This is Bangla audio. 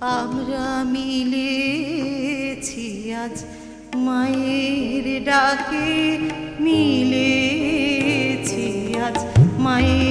আমরা মিলেছি আজ মায়ের ডাকে মিলেছি আজ মায়ের